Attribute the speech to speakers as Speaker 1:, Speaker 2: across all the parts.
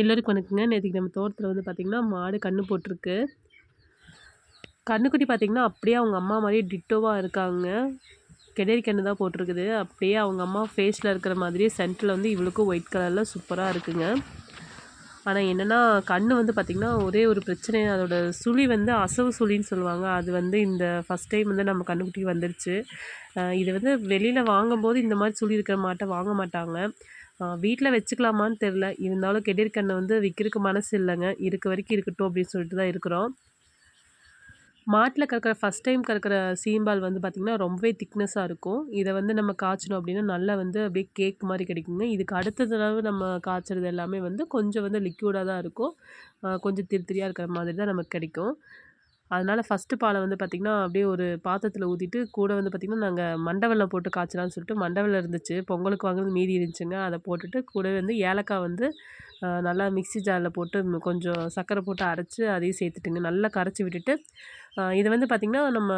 Speaker 1: எல்லோருக்கும் வணக்கங்க. நேற்றுக்கு நம்ம தோட்டத்தில் வந்து பார்த்திங்கன்னா மாடு கன்று போட்டிருக்கு. கன்றுக்குட்டி பார்த்திங்கன்னா அப்படியே அவங்க அம்மா மாதிரியே டிட்டோவாக இருக்காங்க. கெடேரி கன்று தான் போட்டிருக்குது. அப்படியே அவங்க அம்மா ஃபேஸில் இருக்கிற மாதிரியே சென்டரில் வந்து இவளுக்கும் ஒயிட் கலரில் சூப்பராக இருக்குங்க. ஆனால் என்னென்னா கண் வந்து பார்த்திங்கன்னா ஒரே ஒரு பிரச்சனை. அதோட சுழி வந்து அசவு சுழின்னு சொல்லுவாங்க. அது வந்து இந்த ஃபஸ்ட் டைம் வந்து நம்ம கண்ணுக்குட்டி வந்துருச்சு. இது வந்து வெளியில் வாங்கும்போது இந்த மாதிரி சுழி இருக்கிற மாட்டை வாங்க மாட்டாங்க. வீட்டில் வச்சுக்கலாமான்னு தெரில இருந்தாலும் கெடிர்கண்ணை வந்து விற்கிறதுக்கு மனசு இல்லைங்க. இருக்க வரைக்கும் இருக்கட்டும் அப்படின்னு சொல்லிட்டு தான் இருக்கிறோம். மாட்டில் கறக்கிற ஃபஸ்ட் டைம் கறக்கிற சீம்பால் வந்து பார்த்திங்கன்னா ரொம்பவே திக்னஸாக இருக்கும். இதை வந்து நம்ம காய்ச்சணும் அப்படின்னா நல்லா வந்து அப்படியே கேக் மாதிரி கிடைக்குங்க. இதுக்கு அடுத்த தடவை நம்ம காய்ச்சறது எல்லாமே வந்து கொஞ்சம் வந்து லிக்யூடாக தான் இருக்கும். கொஞ்சம் திரு திரியாக இருக்கிற மாதிரி தான் நமக்கு கிடைக்கும். அதனால் ஃபஸ்ட்டு பாலை வந்து பார்த்திங்கன்னா அப்படியே ஒரு பாத்திரத்தில் ஊற்றிட்டு கூட வந்து பார்த்திங்கன்னா நாங்கள் மண்டவெல்லம் போட்டு காய்ச்சலான்னு சொல்லிட்டு மண்டவெல்லம் இருந்துச்சு. பொங்கலுக்கு வாங்குறது மீதி இருந்துச்சுங்க. அதை போட்டுட்டு கூடவே வந்து ஏலக்காய் வந்து நல்லா மிக்சி ஜாரில் போட்டு கொஞ்சம் சர்க்கரை போட்டு அரைச்சி அதையும் சேர்த்துட்டுங்க. நல்லா கரைச்சி விட்டுட்டு இதை வந்து பார்த்திங்கன்னா நம்ம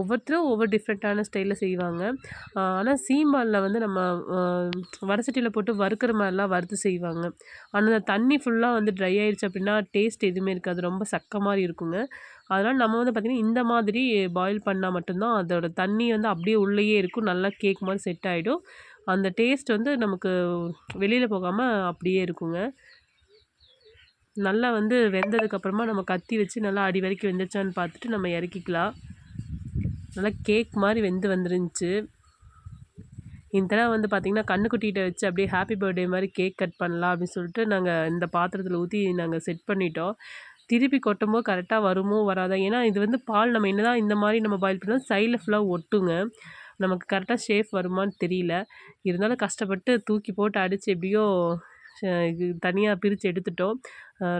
Speaker 1: ஒவ்வொருத்தரும் ஒவ்வொரு டிஃப்ரெண்ட்டான ஸ்டைலில் செய்வாங்க. ஆனால் சீம்பாலில் வந்து நம்ம வடசட்டியில் போட்டு வறுக்கிற மாதிரிலாம் வறுத்து செய்வாங்க. ஆனால் அந்த தண்ணி ஃபுல்லாக வந்து ட்ரை ஆயிடுச்சு அப்படின்னா டேஸ்ட் எதுவுமே இருக்காது. ரொம்ப சக்க மாதிரி இருக்குங்க. அதனால் நம்ம வந்து பார்த்திங்கன்னா இந்த மாதிரி பாயில் பண்ணால் மட்டும்தான் அதோட தண்ணி வந்து அப்படியே உள்ளேயே இருக்கும். நல்லா கேக் மாதிரி செட் ஆகிடும் அந்த டேஸ்ட் வந்து நமக்கு வெளியில் போகாமல் அப்படியே இருக்குங்க. நல்லா வந்து வெந்ததுக்கப்புறமா நம்ம கத்தி வச்சு நல்லா அடி வரைக்கும் வெந்துச்சான்னு பார்த்துட்டு நம்ம இறக்கிக்கலாம். நல்லா கேக் மாதிரி வெந்து வந்துருந்துச்சு. இந்த தடவை வந்து பார்த்திங்கன்னா கண்ணுக்குட்டிகிட்ட வச்சு அப்படியே ஹாப்பி பர்த்டே மாதிரி கேக் கட் பண்ணலாம் அப்படின்னு சொல்லிட்டு நாங்கள் இந்த பாத்திரத்தில் ஊற்றி நாங்கள் செட் பண்ணிட்டோம். திருப்பி கொட்டும்போது கரெக்டாக வருமோ வராதா? ஏன்னா இது வந்து பால் நம்ம என்ன தான் இந்த மாதிரி நம்ம பாயில் பண்ணால் சைடில் ஃபுல்லாக ஒட்டுங்க. நமக்கு கரெக்டாக ஷேஃப் வருமானு தெரியல. இருந்தாலும் கஷ்டப்பட்டு தூக்கி போட்டு அடித்து எப்படியோ இது தனியாக பிரித்து எடுத்துட்டோம்.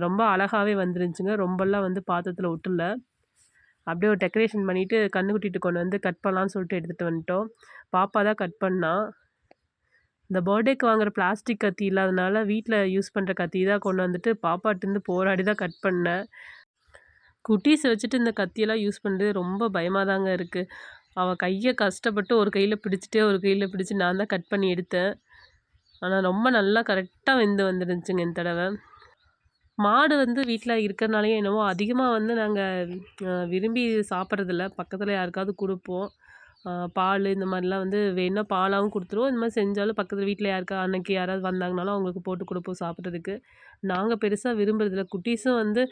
Speaker 1: ரொம்ப அழகாகவே வந்துருந்துச்சுங்க. ரொம்பலாம் வந்து பாத்திரத்தில் விட்டுல அப்படியே ஒரு டெக்கரேஷன் பண்ணிவிட்டு கண்ணுக்குட்டிட்டு கொண்டு வந்து கட் பண்ணலான்னு சொல்லிட்டு எடுத்துகிட்டு வந்துட்டோம். பாப்பா தான் கட் பண்ணால் இந்த பர்த்டேக்கு வாங்குகிற பிளாஸ்டிக் கத்தி இல்லாதனால வீட்டில் யூஸ் பண்ணுற கத்தி தான் கொண்டு வந்துட்டு பாப்பாட்டேருந்து போராடி தான் கட் பண்ணேன். குட்டீஸ் வச்சுட்டு இந்த கத்தியெல்லாம் யூஸ் பண்ணுறது ரொம்ப பயமாக தாங்க இருக்குது அவள் கையை கஷ்டப்பட்டு ஒரு கையில் பிடிச்சிட்டே ஒரு கையில் பிடிச்சி நான் தான் கட் பண்ணி எடுத்தேன். ஆனால் ரொம்ப நல்லா கரெக்டாக வெந்து வந்துருந்துச்சுங்க இந்த தடவை. மாடு வந்து வீட்டில் இருக்கிறனாலேயே என்னவோ அதிகமாக வந்து நாங்கள் விரும்பி சாப்பிட்றதில்ல. பக்கத்தில் யாருக்காவது கொடுப்போம். பால் இந்த மாதிரிலாம் வந்து வேணும்னா பாலாகவும் கொடுத்துருவோம். இந்த மாதிரி செஞ்சாலும் பக்கத்தில் வீட்டில் யாருக்கா அன்னைக்கு யாராவது வந்தாங்கனாலும் அவங்களுக்கு போட்டு கொடுப்போம் சாப்பிட்றதுக்கு. நாங்கள் பெருசாக விரும்புறதில்ல. குட்டீஸும் வந்து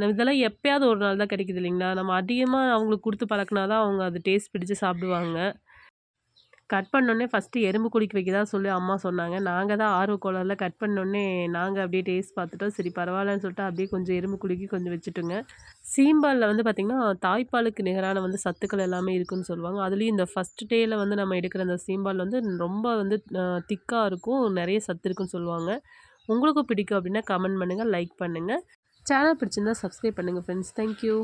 Speaker 1: நம்ம இதெல்லாம் எப்போயாவது ஒரு நாள் தான் கிடைக்குது இல்லைங்களா? நம்ம அதிகமாக அவங்களுக்கு கொடுத்து பழக்கினா தான் அவங்க அது டேஸ்ட் பிடித்து சாப்பிடுவாங்க. கட் பண்ணோடனே ஃபஸ்ட்டு எறும்பு குடிக்க வைக்க தான் சொல்லி அம்மா சொன்னாங்க. நாங்கள் தான் ஆர்வ கோளாறில் கட் பண்ணோடனே நாங்கள் அப்படியே டேஸ்ட் பார்த்துட்டோம். சரி பரவாயில்லன்னு சொல்லிட்டு அப்படியே கொஞ்சம் எறும்பு குலுக்கி கொஞ்சம் வச்சுட்டுங்க. சீம்பாலில் வந்து பார்த்திங்கன்னா தாய்ப்பாலுக்கு நிகரான வந்து சத்துக்கள் எல்லாமே இருக்குதுன்னு சொல்லுவாங்க. அதுலேயும் இந்த ஃபஸ்ட் டேயில் வந்து நம்ம எடுக்கிற அந்த சீம்பால் வந்து ரொம்ப வந்து திக்காக இருக்கும். நிறைய சத்து இருக்குன்னு சொல்லுவாங்க. உங்களுக்கும் பிடிக்கும் அப்படின்னா கமெண்ட் பண்ணுங்கள் லைக் பண்ணுங்கள் சேனல் பிடிச்சிருந்தா சப்ஸ்கிரைப் பண்ணுங்கள் ஃப்ரெண்ட்ஸ் தேங்க்யூ